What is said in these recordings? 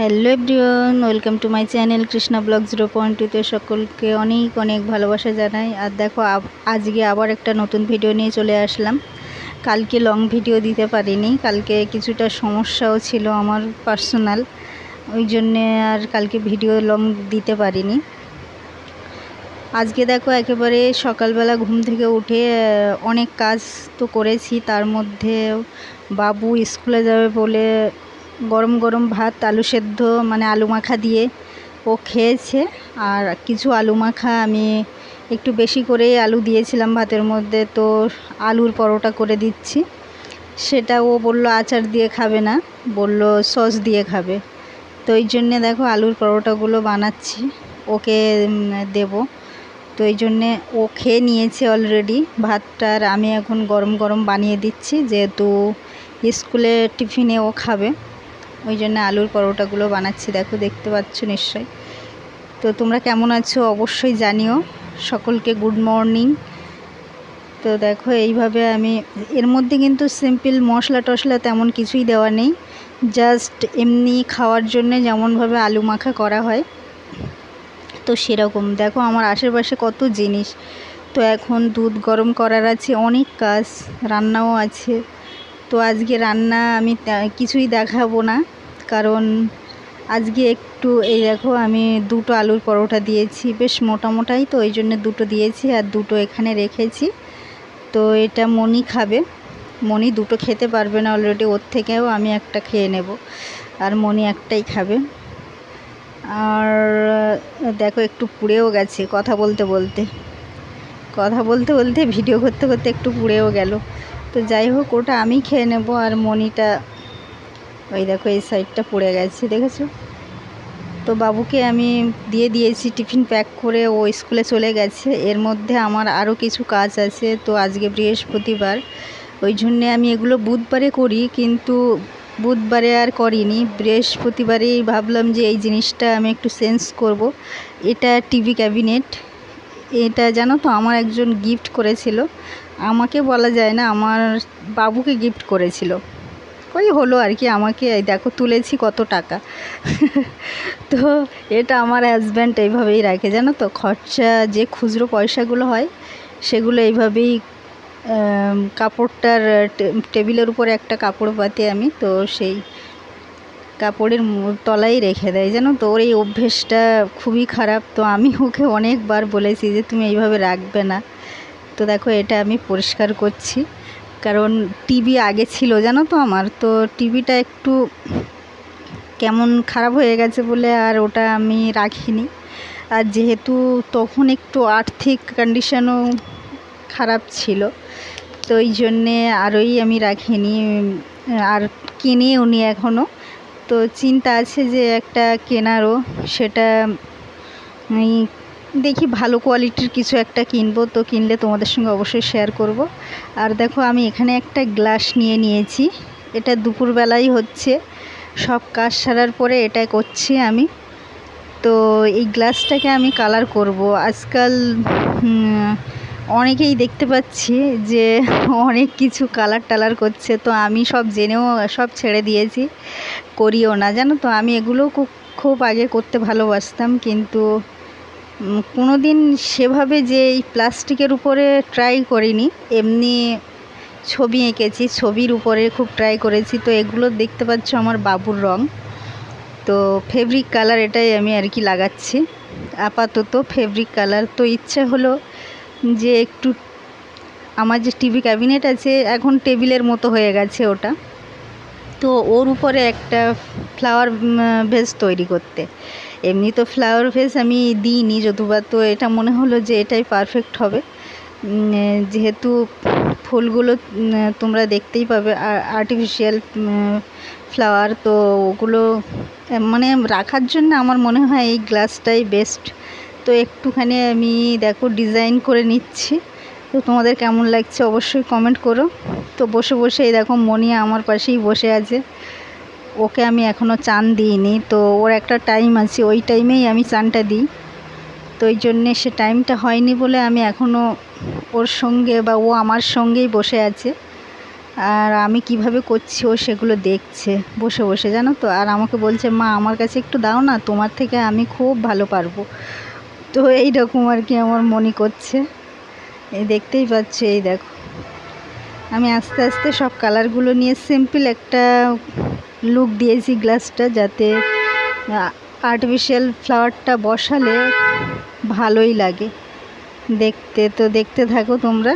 Hello everyone, welcome to my channel Krishna blog zero point টুতে সকলকে অনেক অনেক ভালোবাসা জানাই। আর দেখো আজকে আবার একটা নতুন ভিডিও নিয়ে চলে আসলাম। কালকে লং ভিডিও দিতে পারিনি, কালকে কিছুটা সমস্যাও ছিল আমার পার্সোনাল ওই জন্যে আর কালকে ভিডিও লং দিতে পারিনি। আজকে দেখো, একেবারে সকালবেলা ঘুম থেকে উঠে অনেক কাজ তো করেছি, তার মধ্যে বাবু স্কুলে যাবে বলে গরম গরম ভাত, আলু সেদ্ধ মানে আলু মাখা দিয়ে ও খেয়েছে। আর কিছু আলু মাখা আমি একটু বেশি করেই আলু দিয়েছিলাম ভাতের মধ্যে, তো আলুর পরোটা করে দিচ্ছি। সেটা ও বলল, আচার দিয়ে খাবে না। বলল, সস দিয়ে খাবে। তো এই জন্যে দেখো আলুর পরোটাগুলো বানাচ্ছি, ওকে দেবো। তো এই জন্যে ও খেয়ে নিয়েছে অলরেডি ভাতটা, আর আমি এখন গরম গরম বানিয়ে দিচ্ছি, যেহেতু স্কুলে টিফিনে ও খাবে। ওই জন্য আলুর পরোটাগুলো বানাচ্ছি, দেখো, দেখতে পাচ্ছ নিশ্চয়ই। তো তোমরা কেমন আছো অবশ্যই জানিও। সকলকে গুড মর্নিং। তো দেখো, এইভাবে আমি, এর মধ্যে কিন্তু সিম্পল মশলা টশলা তেমন কিছুই দেওয়া নেই। জাস্ট এমনি খাওয়ার জন্য যেমনভাবে আলু মাখা করা হয়, তো সেরকম। দেখো, আমার আশেপাশে কত জিনিস। তো এখন দুধ গরম করার আছে, অনেক কাজ, রান্নাও আছে। তো আজকে রান্না আমি কিছুই দেখাবো না। কারণ আজকে একটু, এই দেখো আমি দুটো আলুর পরোটা দিয়েছি, বেশ মোটা মোটাই তো, ওই জন্য দুটো দিয়েছি আর দুটো এখানে রেখেছি। তো এটা মনি খাবে। মনি দুটো খেতে পারবে না অলরেডি ওর থেকেও আমি একটা খেয়ে নেব। আর মনি একটাই খাবে। আর দেখো একটু পুড়েও গেছে, কথা বলতে বলতে। কথা বলতে বলতে ভিডিও করতে করতে একটু পুড়েও গেল। তো যাই হোক, ওটা আমি খেয়ে নেব আর মনিটা ওই দেখো, এই সাইডটা পড়ে গেছে, দেখেছ? তো বাবুকে আমি দিয়ে দিয়েছি টিফিন প্যাক করে, ও স্কুলে চলে গেছে। এর মধ্যে আমার আরও কিছু কাজ আছে, তো আজকে বৃহস্পতিবার। ওই জন্যে আমি এগুলো বুধবারে করি, কিন্তু বুধবারে আর করিনি। বৃহস্পতিবারেই ভাবলাম যে এই জিনিসটা আমি একটু চেঞ্জ করব। এটা টিভি ক্যাবিনেট। এটা জানো তো, আমার একজন গিফট করেছিল। আমাকে বলা যায় না, আমার বাবুকে গিফট করেছিল। ওই হলো আর কি, আমাকে এই দেখো তুলেছি কত টাকা। তো এটা আমার হাজব্যান্ড এইভাবেই রাখে, জানো তো? খরচা, যে খুচরো পয়সাগুলো হয়, সেগুলো এইভাবেই কাপড়টার টেবিলের উপরে একটা কাপড় পাতে আমি, তো সেই কাপড়ের তলায় রেখে দেয়, জানো তো? ওর এই অভ্যেসটা খুবই খারাপ, তো আমি ওকে অনেকবার বলেছি যে তুমি এইভাবে রাখবে না। তো দেখো, এটা আমি পরিষ্কার করছি। কারণ টিভি আগে ছিল, জানো তো আমার? তো টিভিটা একটু কেমন খারাপ হয়ে গেছে বলে আর ওটা আমি রাখিনি। আর যেহেতু তখন একটু আর্থিক কন্ডিশনও খারাপ ছিল, তো ওই জন্যে আরোই আমি রাখিনি। আর কিনেও উনি এখনও তো চিন্তা আছে যে একটা কেনারও, সেটা দেখি ভালো কোয়ালিটির কিছু একটা কিনবো, তো কিনলে তোমাদের সঙ্গে অবশ্যই শেয়ার করব। আর দেখো আমি এখানে একটা গ্লাস নিয়ে নিয়েছি, এটা দুপুরবেলাই হচ্ছে। সব কাজ সারার পরে এটা করছি আমি। তো এই গ্লাসটাকে আমি কালার করব। আজকাল অনেকেই দেখতে পাচ্ছি যে অনেক কিছু কালার টালার করছে, তো আমি সব জেনেও, সব ছেড়ে দিয়েছি। করিও না। জানো তো, আমি এগুলো খুব আগে করতে ভালোবাসতাম, কিন্তু কোনো দিন সেভাবে যে এই প্লাস্টিকের উপরে ট্রাই করিনি, এমনি ছবি এঁকেছি, ছবির উপরে খুব ট্রাই করেছি। তো এগুলো দেখতে পাচ্ছ আমার বাবুর রং। তো ফেব্রিক কালার এটাই আমি আর কি লাগাচ্ছি। আপাতত ফেব্রিক কালার তো ইচ্ছে হলো যে একটু আমার যে টিভি ক্যাবিনেট আছে, এখন টেবিলের মতো হয়ে গেছে ওটা। তো ওর উপরে একটা ফ্লাওয়ার ভেজ তৈরি করতে। এমনি তো ফ্লাওয়ার ভেস আমি দিইনি যদুবা তো এটা মনে হলো যে এটাই পারফেক্ট হবে। যেহেতু ফুলগুলো তোমরা দেখতেই পাবে আর্টিফিশিয়াল ফ্লাওয়ার তো ওগুলো মানে রাখার জন্য আমার মনে হয় এই গ্লাসটাই বেস্ট তো একটুখানি আমি দেখো ডিজাইন করে নিচ্ছি। তো তোমাদের কেমন লাগছে অবশ্যই কমেন্ট করো। তো বসে বসে এই দেখো মনি আমার পাশেই বসে আছে। ওকে আমি এখনও চান দিইনি, তো ওর একটা টাইম আছে, ওই টাইমেই আমি চানটা দিই। তো ওই জন্যে সে টাইমটা হয়নি বলে আমি এখনও ওর সঙ্গে বা ও আমার সঙ্গেই বসে আছে। আর আমি কীভাবে করছি ও সেগুলো দেখছে, বসে বসে, জানো তো? আর আমাকে বলছে, মা, আমার কাছে একটু দাও না, তোমার থেকে আমি খুব ভালো পারব। তো এই রকম আর কি আমার মনে করছে। এই দেখতেই পাচ্ছ, এই দেখো। আমি আস্তে আস্তে সব কালারগুলো নিয়ে সিম্পল একটা লুক দিয়েছি গ্লাসটা যাতে আর্টিফিশিয়াল ফ্লাওয়ারটা বসালে ভালোই লাগে। দেখতে তো দেখতে থাকো তোমরা।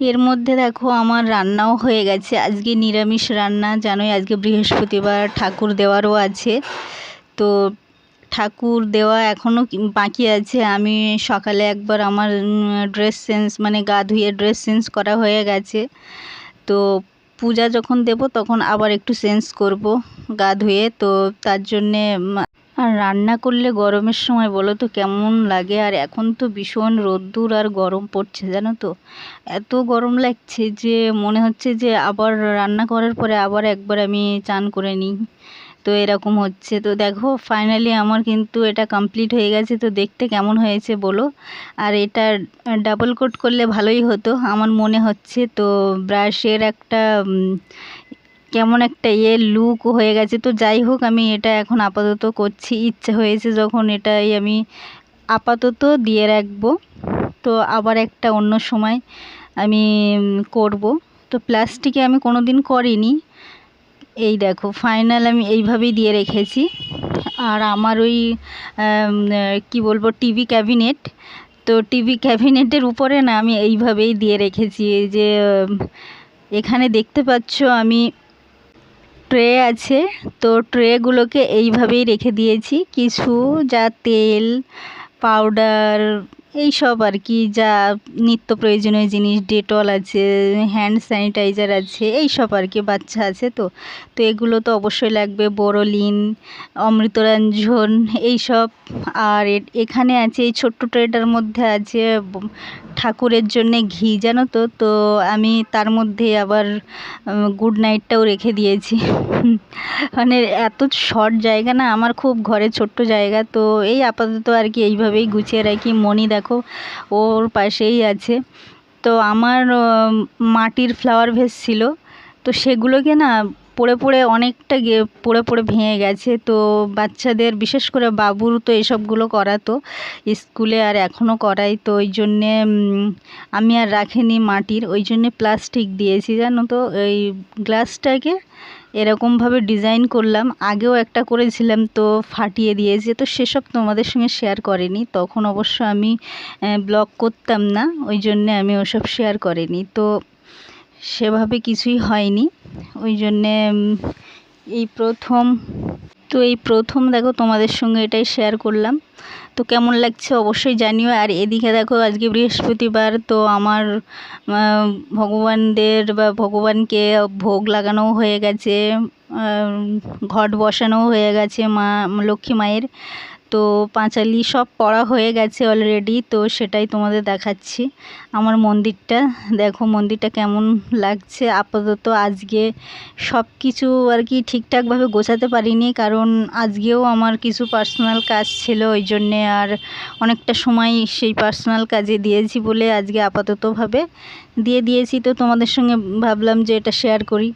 এর মধ্যে দেখো আমার রান্নাও হয়ে গেছে। আজকে নিরামিষ রান্না, জানোই আজকে বৃহস্পতিবার ঠাকুর দেওয়ারও আছে। তো ঠাকুর দেওয়া এখনও বাকি আছে। আমি সকালে একবার আমার ড্রেস চেঞ্জ মানে গা ধুয়ে ড্রেস চেঞ্জ করা হয়ে গেছে। তো পূজা যখন দেব, তখন আবার একটু চেঞ্জ করব গা ধুয়ে। তো তার জন্যে আর রান্না করলে গরমের সময় বলো তো কেমন লাগে? আর এখন তো ভীষণ রোদ্দুর আর গরম পড়ছে, জানো তো? এত গরম লাগছে যে, মনে হচ্ছে যে আবার রান্না করার পরে আবার একবার আমি চান করে নিই। তো এরকম হচ্ছে। তো দেখো ফাইনালি আমার কিন্তু এটা কমপ্লিট হয়ে গেছে। তো দেখতে কেমন হয়েছে বলো? আর এটা ডাবল কোট করলে ভালোই হতো, আমার মনে হচ্ছে। তো ব্রাশের একটা কেমন একটা ইয়ে লুক হয়ে গেছে। তো যাই হোক, আমি এটা এখন আপাতত করছি। ইচ্ছে হয়েছে যখন এটাই আমি আপাতত দিয়ে রাখব। তো আবার একটা অন্য সময় আমি করব। তো প্লাস্টিকে আমি কোনো দিন করিনি। এই দেখো ফাইনাল আমি এইভাবেই দিয়ে রেখেছি। আর আমার ওই কি বলব টিভি ক্যাবিনেট তো টিভি ক্যাবিনেটের উপরে না আমি এইভাবেই দিয়ে রেখেছি। যে এখানে দেখতে পাচ্ছ আমি ট্রে আছে। তো ট্রেগুলোকে এইভাবেই রেখে দিয়েছি। কিছু যা তেল পাউডার এই সব আর কি, যা নিত্য প্রয়োজনীয় জিনিস, ডেটল আছে হ্যান্ড স্যানিটাইজার আছে এই সব আর কি বাচ্চা আছে তো। তো এগুলো তো অবশ্যই লাগবে বোরোলিন অমৃতরঞ্জন এই সব আর এখানে আছে, এই ছোট্ট ট্রেটার মধ্যে আছে ঠাকুরের জন্যে ঘি, জানো তো? তো আমি তার মধ্যে আবার গুড নাইটটাও রেখে দিয়েছি। মানে এত শর্ট জায়গা না, আমার খুব ঘরে ছোট্ট জায়গা, তো এই আপাতত আর কি এইভাবেই গুছিয়ে রাখি। মনি দেখো ওর পাশেই আছে। তো আমার মাটির ফ্লাওয়ার ভেস ছিল। তো সেগুলোকে না পড়ে পড়ে অনেকটা গে, পড়ে পড়ে ভেঙে গেছে। তো বাচ্চাদের, বিশেষ করে বাবুর তো এসবগুলো করাতো স্কুলে আর এখনও করাই তো ওই জন্যে আমি আর রাখিনি মাটির। ওই জন্যে প্লাস্টিক দিয়েছি, জানো তো? এই গ্লাসটাকে এরকমভাবে ডিজাইন করলাম। আগেও একটা করেছিলাম, তো ফাটিয়ে দিয়েছে। তো সেসব তোমাদের সঙ্গে শেয়ার করেনি। তখন অবশ্য আমি ব্লগ করতাম না। ওই জন্যে আমি ওসব শেয়ার করিনি। তো সেভাবে কিছুই হয়নি। ওই জন্যে এই প্রথম তো এই প্রথম দেখো তোমাদের সঙ্গে এটাই শেয়ার করলাম। তো কেমন লাগছে অবশ্যই জানিও। আর এদিকে দেখো আজকে বৃহস্পতিবার, তো আমার ভগবানদের বা ভগবানকে ভোগ লাগানোও হয়ে গেছে ঘট বসানোও হয়ে গেছে মা, লক্ষ্মী মায়ের। তো পাঁচালি সব পড়া হয়ে গেছে অলরেডি তো সেটাই তোমাদের দেখাচ্ছি। আমার মন্দিরটা, দেখো মন্দিরটা কেমন লাগছে। আপাতত আজকে সব কিছু আর কি ঠিকঠাকভাবে গোছাতে পারিনি, কারণ আজকেও আমার কিছু পার্সোনাল কাজ ছিল, ওই জন্যে আর অনেকটা সময় সেই পার্সোনাল কাজে দিয়েছি বলে আজকে আপাততভাবে দিয়ে দিয়েছি। তো তোমাদের সঙ্গে ভাবলাম যে এটা শেয়ার করি।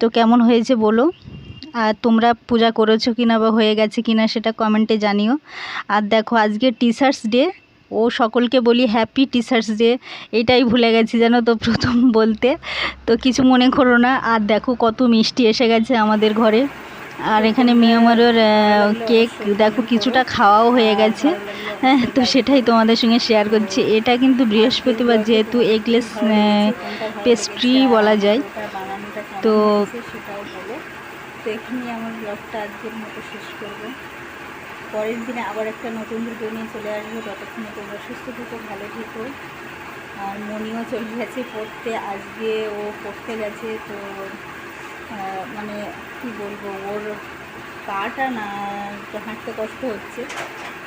তো কেমন হয়েছে বলো? আর তোমরা পূজা করেছ কি না বা হয়ে গেছে কি না সেটা কমেন্টে জানিও। আর দেখো, আজকে টিচার্স ডে ও সকলকে বলি হ্যাপি টিচার্স ডে এটাই ভুলে গেছি জানো তো প্রথম বলতে। তো কিছু মনে করো না। আর দেখো, কত মিষ্টি এসে গেছে আমাদের ঘরে। আর এখানে মিয়ামারের কেক দেখো, কিছুটা খাওয়াও হয়ে গেছে। হ্যাঁ তো সেটাই তোমাদের সঙ্গে শেয়ার করছি। এটা কিন্তু বৃহস্পতিবার যেহেতু এগলেস পেস্ট্রি বলা যায়। তো এখানেই আমার ব্লগটা আজকের মতো শেষ করব। পরের দিনে আবার একটা নতুন ভিডিও নিয়ে চলে আসব। ততক্ষণে তোমরা সুস্থ থেকো, ভালো থেকো। আর মনিও চলে গেছে পড়তে। আজকে ও পড়তে গেছে, তো মানে কি বলব, ওর পাটা না হাঁটতে কষ্ট হচ্ছে।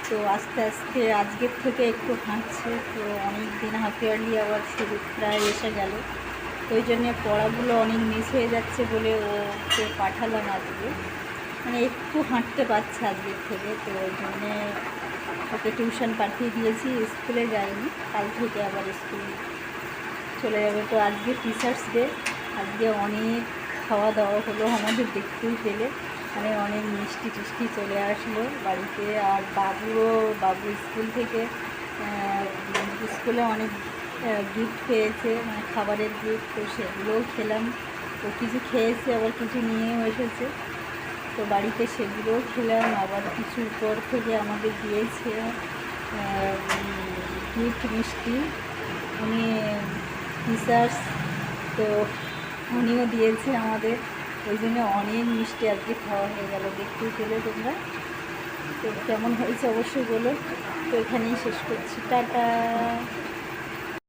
তো আস্তে আস্তে আজকের থেকে একটু হাঁটছে, তো অনেক দিন হাফ ইয়ারলি আবার শুরু, প্রায় এসে গেল। ওই জন্যে পড়াগুলো অনেক মিস হয়ে যাচ্ছে বলে ওকে পাঠালাম আজকে। মানে একটু হাঁটতে পারছে আজকের থেকে, তো ওই জন্যে ওকে টিউশন পাঠিয়ে দিয়েছি, স্কুলে যায়নি, কাল থেকে আবার স্কুল চলে যাবে। তো আজকে টিচার্স ডে আজকে অনেক খাওয়া দাওয়া হলো আমাদের দেখতেই পেলে। মানে অনেক মিষ্টি টিষ্টি চলে আসলো বাড়িতে, আর বাবুও বাবু স্কুল থেকে স্কুলে অনেক গিফট পেয়েছে মানে খাবারের গিফট তো সেগুলোও খেলাম। তো কিছু খেয়েছে, আবার কিছু নিয়েও এসেছে। তো বাড়িতে সেগুলোও খেলাম, আবার কিছু উপর থেকে আমাদের দিয়েছে গিফট মিষ্টি। উনি টিচার্স তো উনিও দিয়েছে আমাদের। ওই জন্য অনেক মিষ্টি আজকে খাওয়া হয়ে গেল, দেখতেই পেলে তোমরা। তো কেমন হয়েছে অবশ্যই বলো। তো এখানেই শেষ করছি। টাটা!